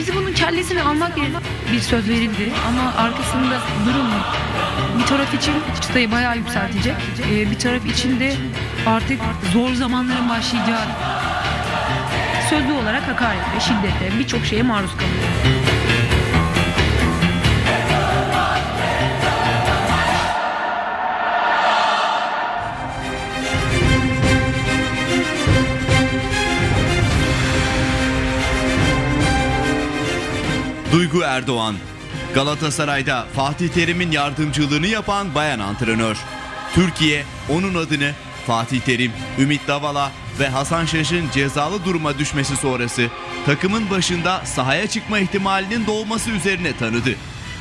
bizi bunun kellesini almak bir söz verildi ama arkasında durum. Bir taraf için çıtayı bayağı yükseltecek. Ee, bir taraf için de artık zor zamanların başlayacağı sözlü olarak hakarete, şiddete, birçok şeye maruz kalıyor. Duygu Erdoğan Galatasaray'da Fatih Terim'in yardımcılığını yapan bayan antrenör. Türkiye onun adını Fatih Terim, Ümit Davala ve Hasan Şaş'ın cezalı duruma düşmesi sonrası takımın başında sahaya çıkma ihtimalinin doğması üzerine tanıdı.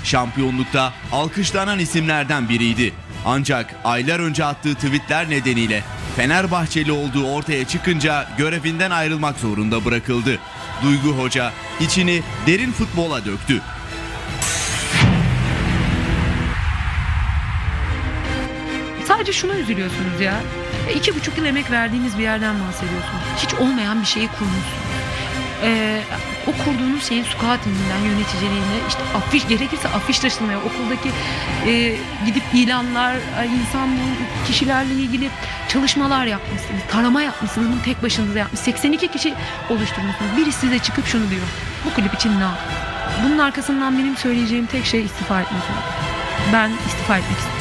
Şampiyonlukta alkışlanan isimlerden biriydi. Ancak aylar önce attığı tweetler nedeniyle Fenerbahçeli olduğu ortaya çıkınca görevinden ayrılmak zorunda bırakıldı. Duygu Hoca içini derin futbola döktü. Sadece şuna üzülüyorsunuz ya. E, İki buçuk yıl emek verdiğiniz bir yerden bahsediyorsunuz. Hiç olmayan bir şeyi kurmuşsunuz. Ee, o kurduğunuz şeyin scoutinginden yöneticiliğine işte afiş gerekirse afiş taşımaya okuldaki e, gidip ilanlar e, insan kişilerle ilgili çalışmalar yapmışsınız tarama yapmışsınız bunu tek başınıza yapmış 82 kişi oluşturmuşsunuz biri size çıkıp şunu diyor bu kulüp için ne yap bunun arkasından benim söyleyeceğim tek şey istifa etmek ben istifa etmek istiyorum.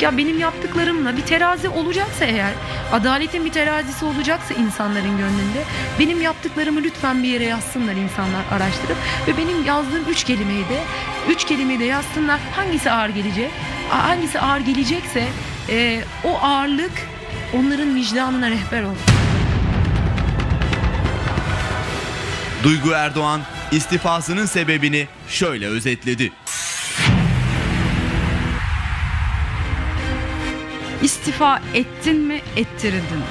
Ya benim yaptıklarımla bir terazi olacaksa eğer adaletin bir terazisi olacaksa insanların gönlünde benim yaptıklarımı lütfen bir yere yazsınlar insanlar araştırıp ve benim yazdığım üç kelimeyi de üç kelimeyi de yazsınlar. Hangisi ağır gelecek hangisi ağır gelecekse e, o ağırlık onların vicdanına rehber olur. Duygu Erdoğan istifasının sebebini şöyle özetledi. İstifa ettin mi, ettirildin?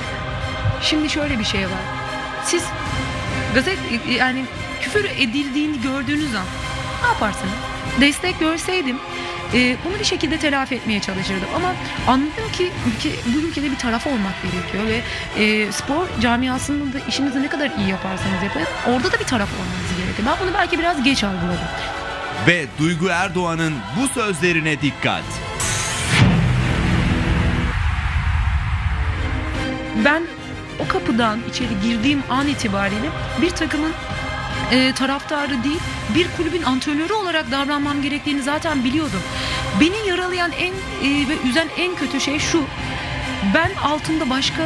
Şimdi şöyle bir şey var. Siz gazet yani küfür edildiğini gördüğünüz an ne yaparsınız? Destek görseydim e, bunu bir şekilde telafi etmeye çalışırdım. Ama anladım ki ülke, bu ülkede bir taraf olmak gerekiyor ve e, spor camiasında da işinizi ne kadar iyi yaparsanız yapın orada da bir taraf olmanız gerekiyor. Ben bunu belki biraz geç algıladım. Ve Duygu Erdoğan'ın bu sözlerine dikkat. ben o kapıdan içeri girdiğim an itibariyle bir takımın e, taraftarı değil bir kulübün antrenörü olarak davranmam gerektiğini zaten biliyordum. Beni yaralayan en e, ve üzen en kötü şey şu. Ben altında başka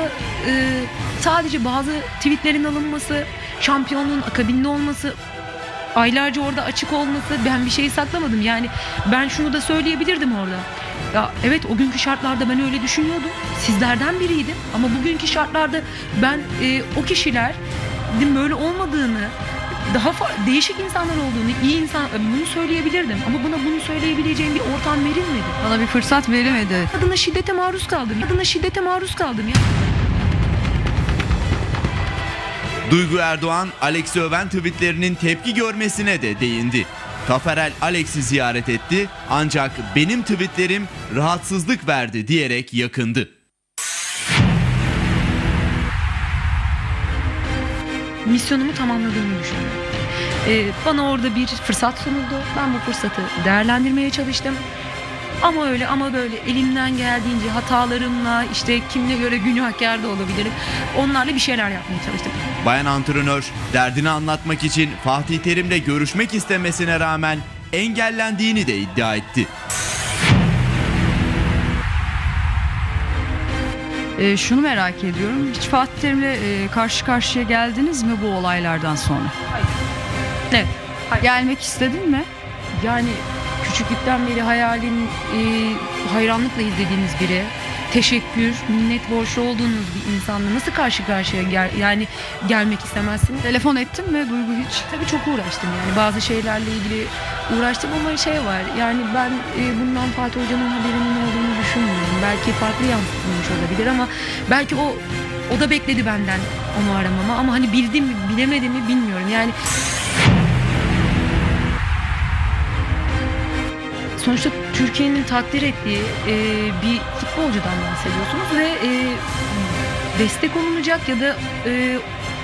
e, sadece bazı tweetlerin alınması, şampiyonluğun akabinde olması, aylarca orada açık olması ben bir şey saklamadım. Yani ben şunu da söyleyebilirdim orada. Ya evet o günkü şartlarda ben öyle düşünüyordum. Sizlerden biriydim ama bugünkü şartlarda ben e, o kişiler böyle olmadığını daha değişik insanlar olduğunu, iyi insan bunu söyleyebilirdim ama bana bunu söyleyebileceğim bir ortam verilmedi. Bana bir fırsat verilmedi. Adına şiddete maruz kaldım. Adına şiddete maruz kaldım ya. Duygu Erdoğan Alex'i öven tweetlerinin tepki görmesine de değindi. Taferel Alex'i ziyaret etti ancak benim tweetlerim rahatsızlık verdi diyerek yakındı. Misyonumu tamamladığımı düşünüyorum. Ee, bana orada bir fırsat sunuldu. Ben bu fırsatı değerlendirmeye çalıştım. Ama öyle ama böyle elimden geldiğince hatalarımla işte kimine göre günahkar da olabilirim. Onlarla bir şeyler yapmaya çalıştım. Bayan antrenör derdini anlatmak için Fatih Terim'le görüşmek istemesine rağmen engellendiğini de iddia etti. Ee, şunu merak ediyorum. Hiç Fatih Terim'le e, karşı karşıya geldiniz mi bu olaylardan sonra? Evet. Gelmek istedin mi? Yani küçüklükten beri hayalin e, hayranlıkla izlediğiniz biri teşekkür, minnet borçlu olduğunuz bir insanla nasıl karşı karşıya gel, yani gelmek istemezsiniz? Telefon ettin mi Duygu hiç? Tabii çok uğraştım yani bazı şeylerle ilgili uğraştım ama şey var yani ben e, bundan Fatih Hoca'nın haberinin olduğunu düşünmüyorum. Belki farklı yansıtılmış olabilir ama belki o o da bekledi benden onu aramama ama hani bildim mi bilemedim mi bilmiyorum yani sonuçta Türkiye'nin takdir ettiği e, bir futbolcudan bahsediyorsunuz ve e, destek olunacak ya da e,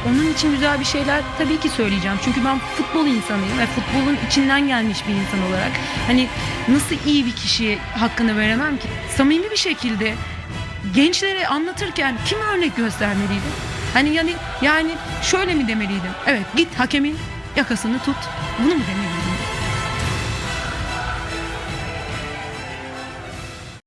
onun için güzel bir şeyler tabii ki söyleyeceğim. Çünkü ben futbol insanıyım ve futbolun içinden gelmiş bir insan olarak hani nasıl iyi bir kişiye hakkını veremem ki? Samimi bir şekilde gençlere anlatırken kim örnek göstermeliydim? Hani yani yani şöyle mi demeliydim? Evet git hakemin yakasını tut. Bunu mu demeliydim?